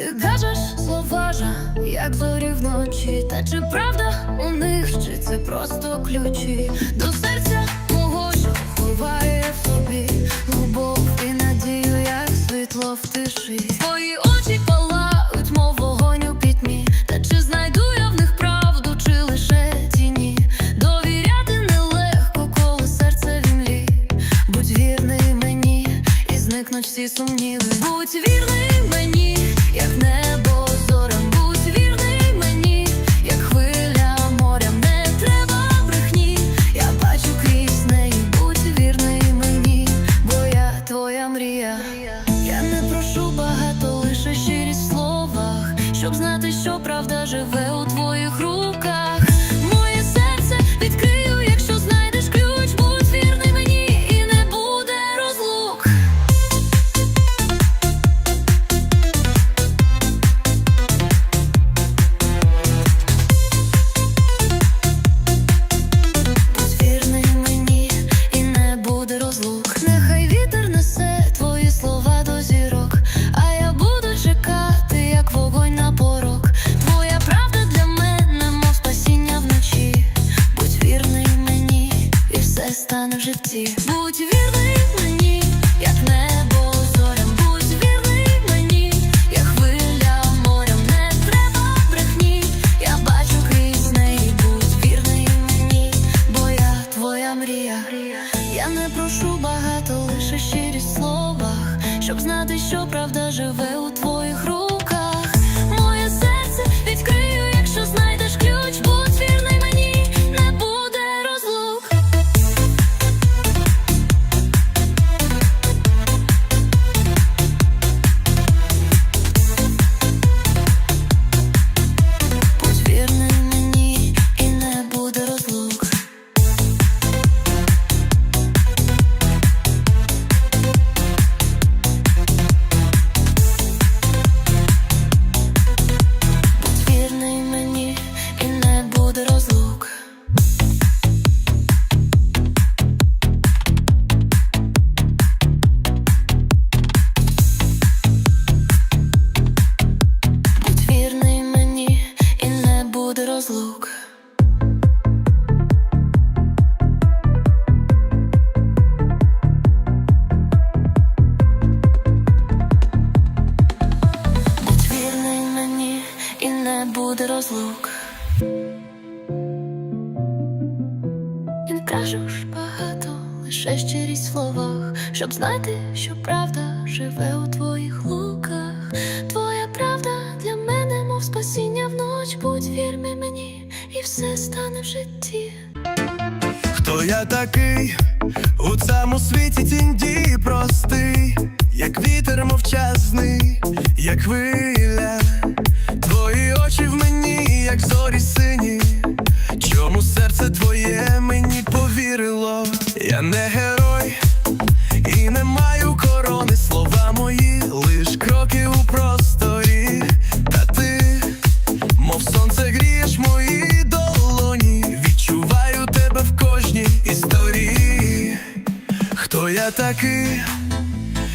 Ти кажеш слова ж, як зорі вночі, та чи правда у них, чи це просто ключі до серця мого, що ховає в собі любов і надію, як світло в тиші. Твої очі палають, мов вогонь у пітьмі. Та чи знайду я в них правду, чи лише тіні? Довіряти нелегко, коли серце в імлі. Будь вірний мені, і зникнуть всі сумніви. Буде розлук. І не кажеш багато, лише щирість в словах, щоб знати, що правда живе у твоїх луках. Твоя правда для мене, мов спасіння вноч. Будь вірний мені, і все стане в житті. Хто я такий у цьому світі тінь дії простий, як вітер мовчазний, як хвиля, Не герой і не маю корони, слова мої, лиш кроки у просторі. Та ти, мов сонце грієш мої долоні, відчуваю тебе в кожній історії. Хто я такий,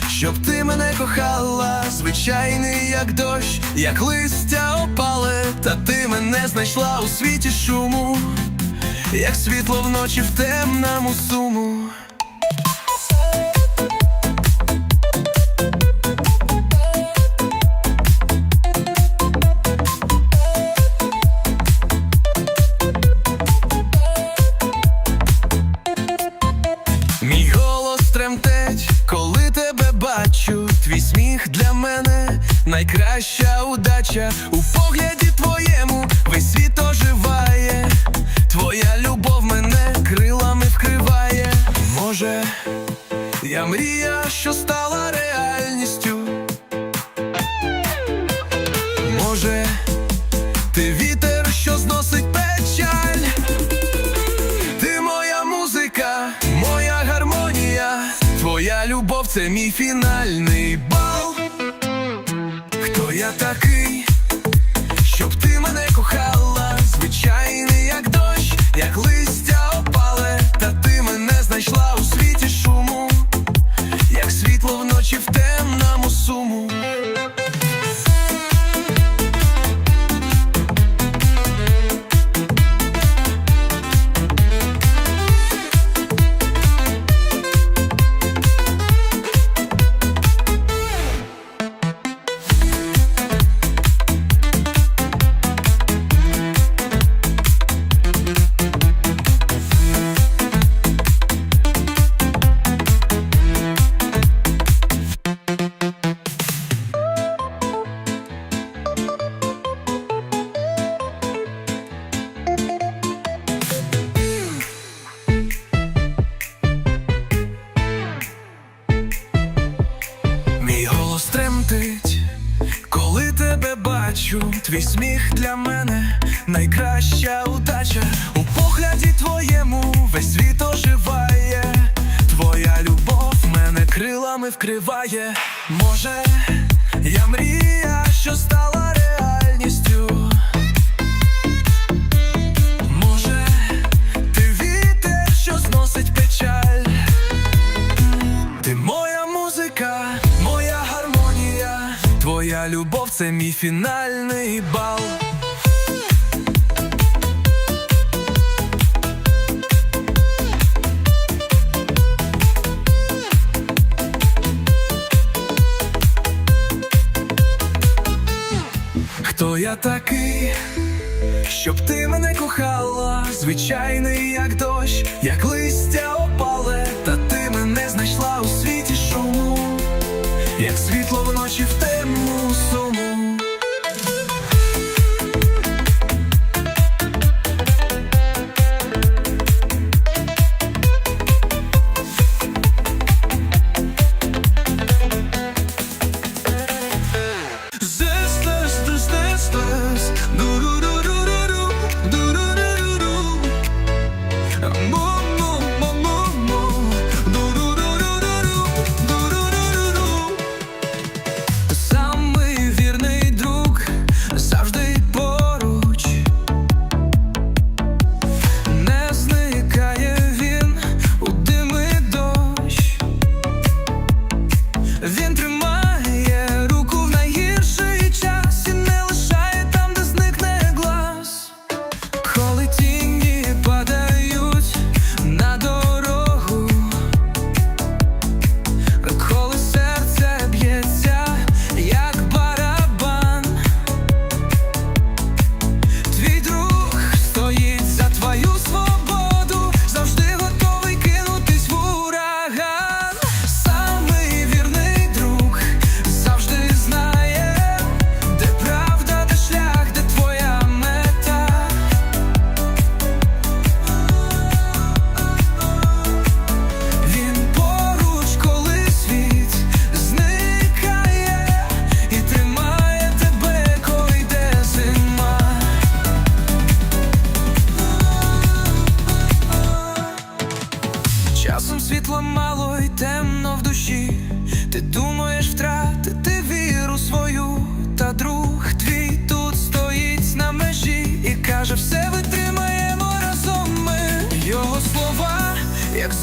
щоб ти мене кохала, звичайний, як дощ, як листя опале, та ти мене знайшла у світі шуму, як світло вночі в темному суму. Це мій фінальний бал. Хто я такий, щоб ти мене кохала, Твій сміх для мене найкраща удача. У погляді твоєму весь світ оживає, твоя любов мене крилами вкриває. Я такий, щоб ти мене кохала, звичайний, як дощ, як листя опале, та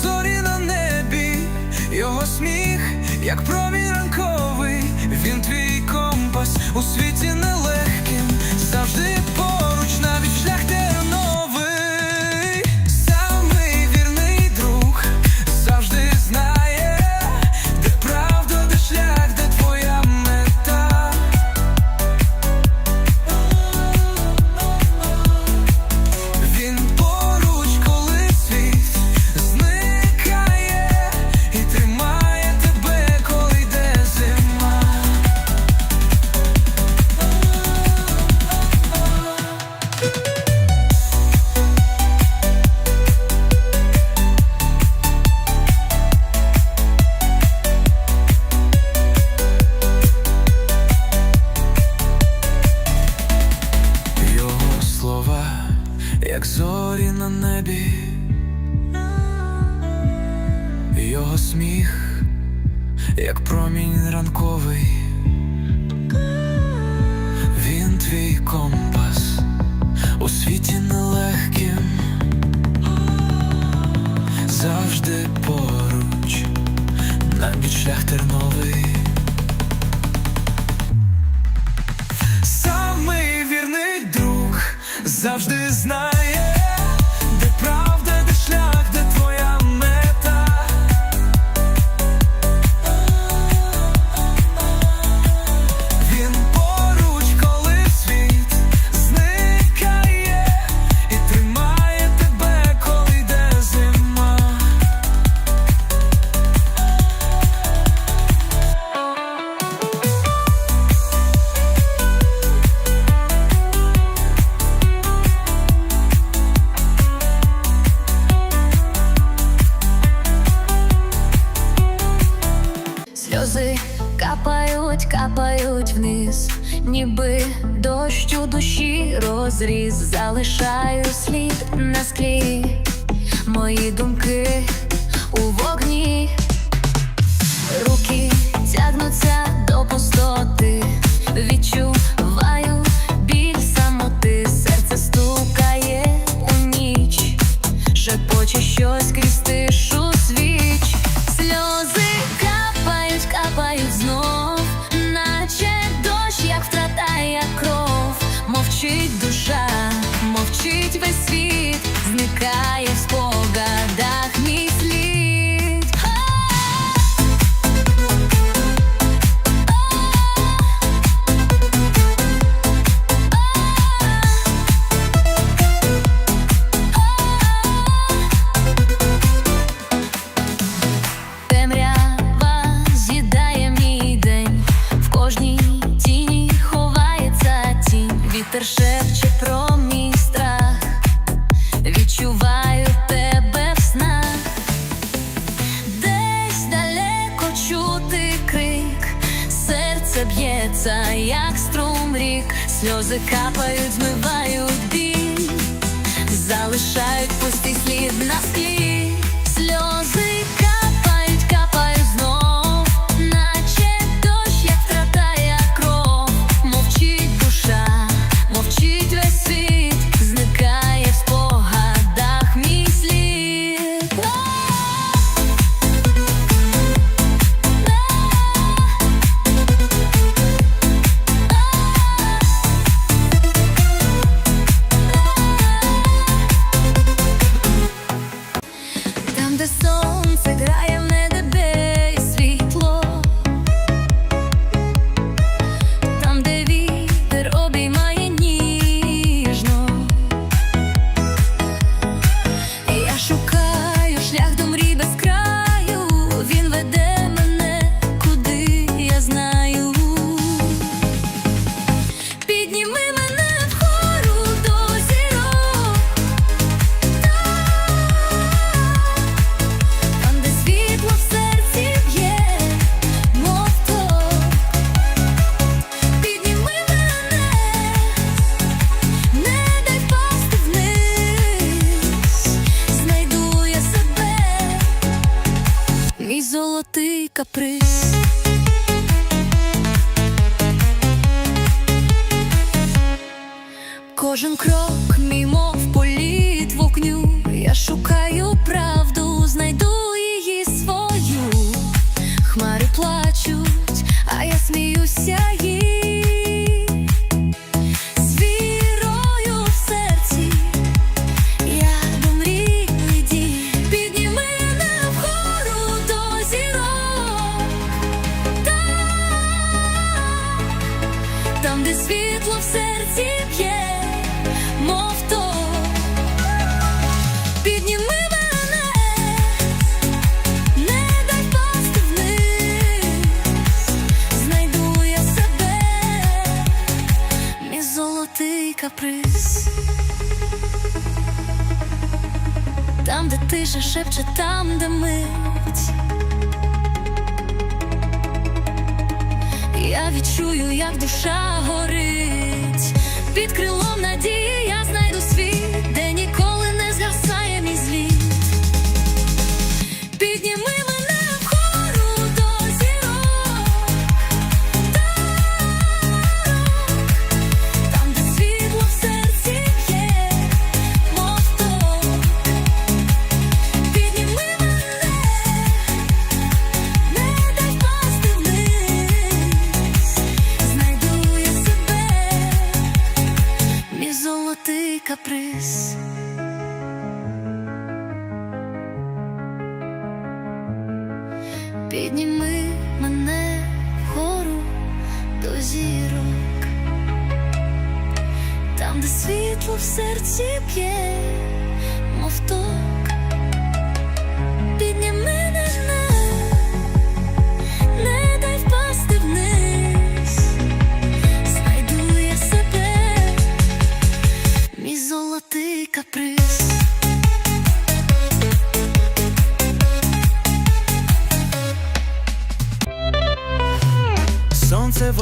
зорі на небі, його сміх, як промінь ранковий, він твій компас у світі не серце б'ється, як струм рік, сльози капають, змивають біль, залишають пустий слід на склі сльози.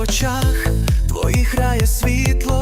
в очах твоїх рає світло.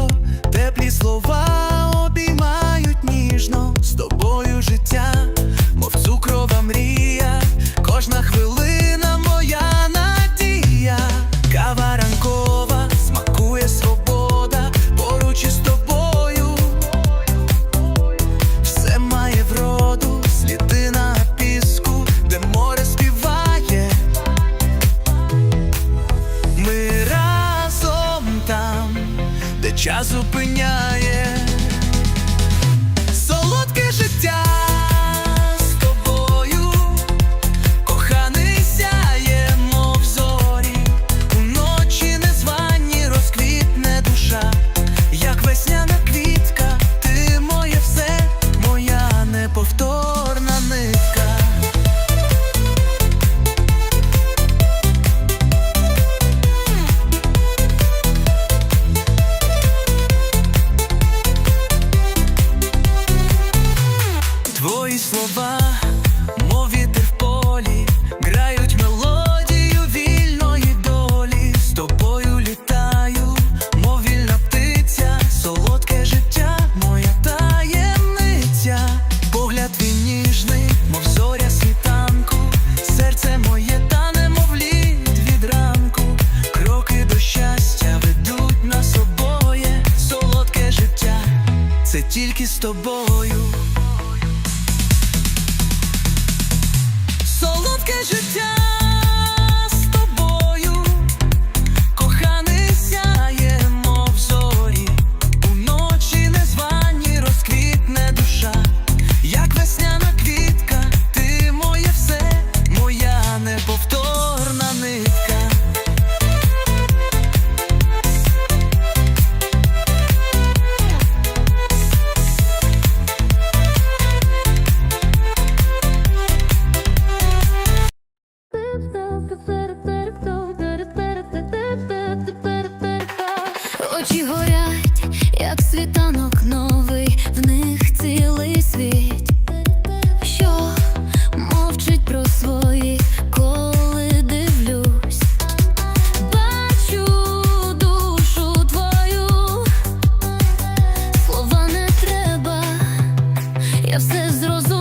Я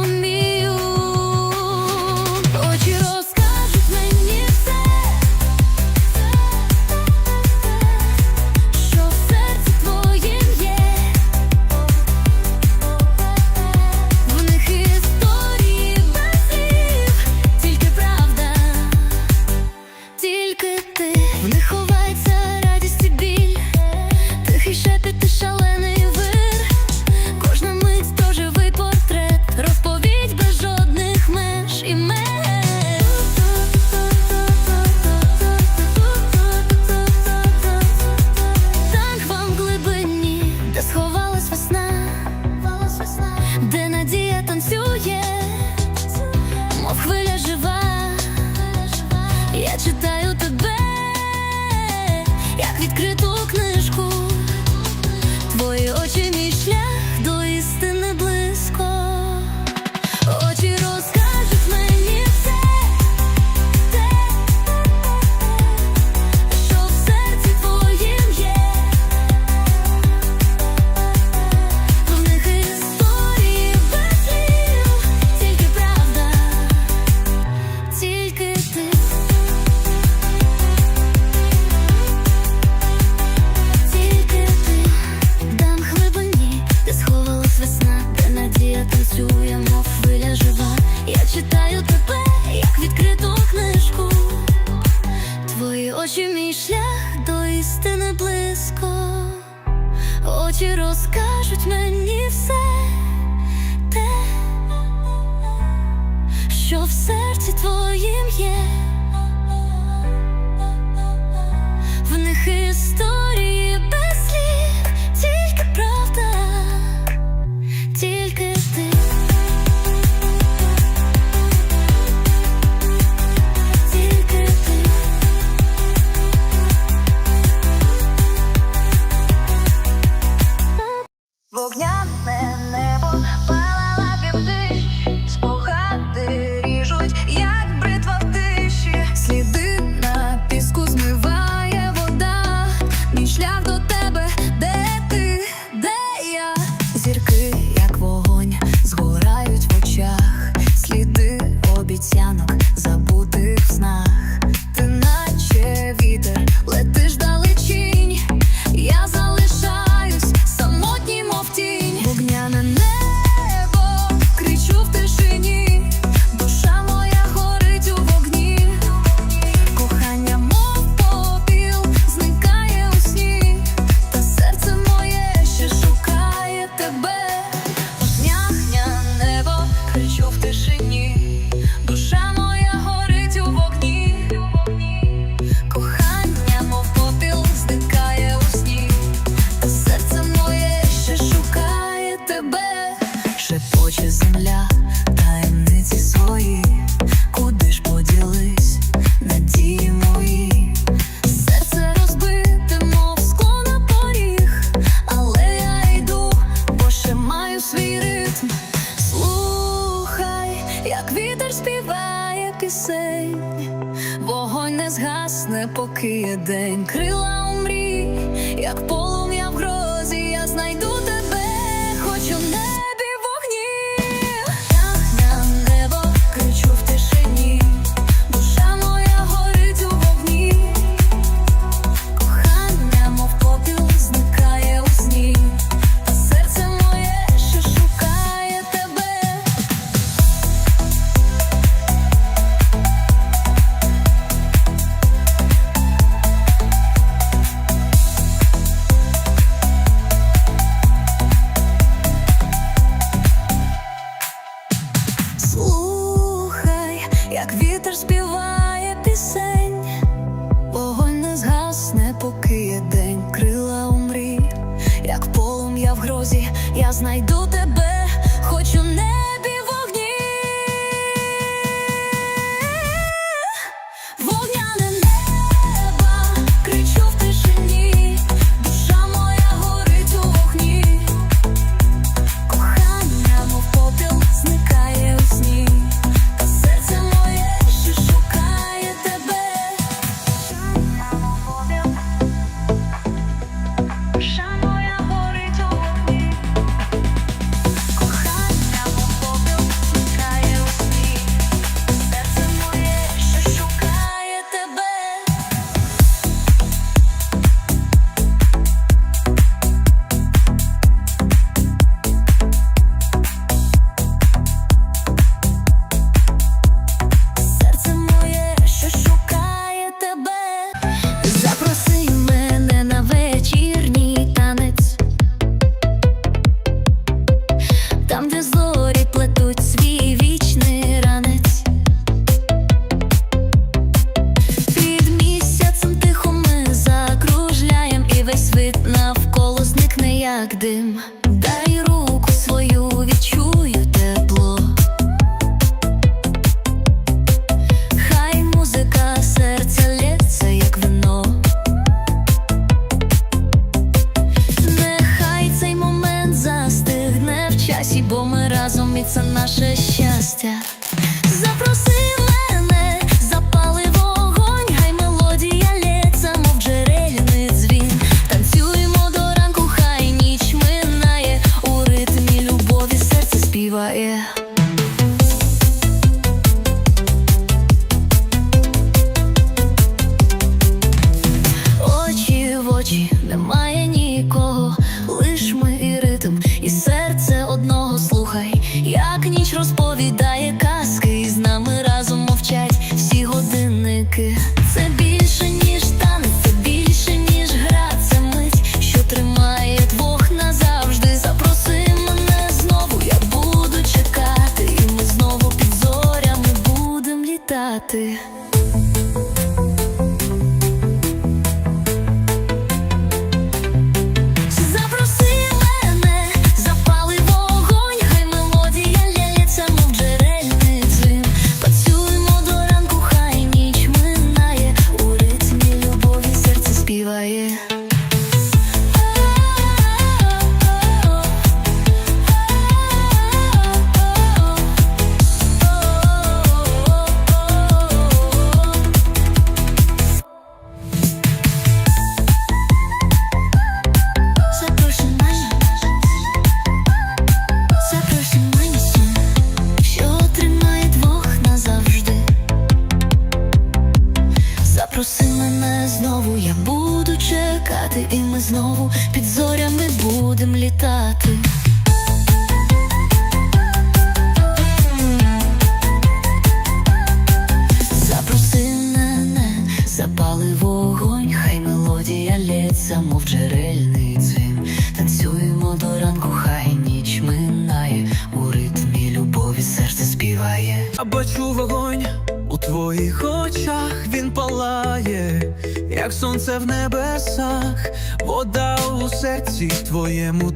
твоєму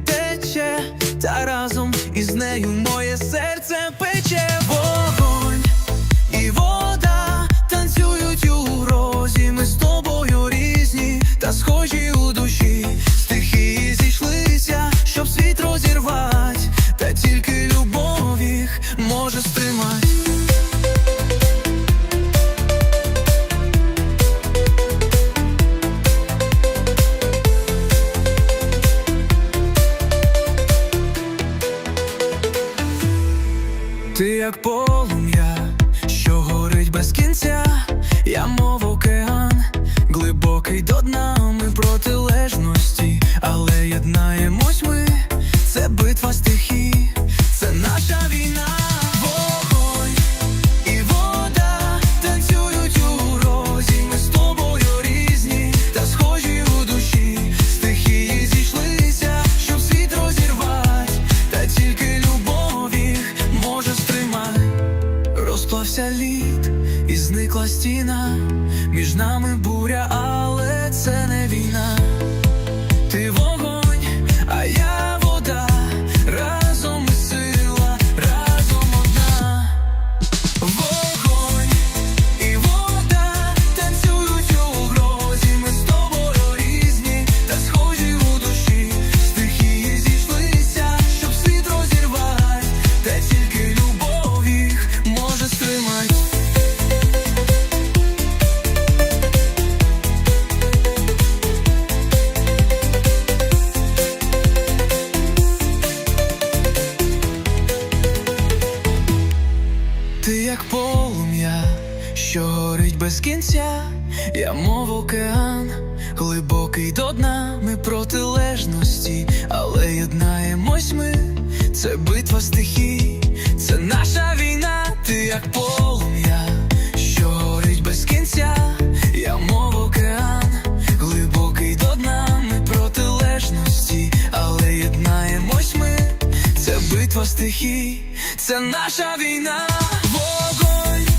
стіна, між нами буря. я мов океан, глибокий до дна ми протилежності, але єднаємось ми, це битва стихій, це наша війна, ти як полум'я, що горить без кінця, я мов океан, глибокий до дна ми протилежності, але єднаємось ми, це битва стихій, це наша війна, вогонь.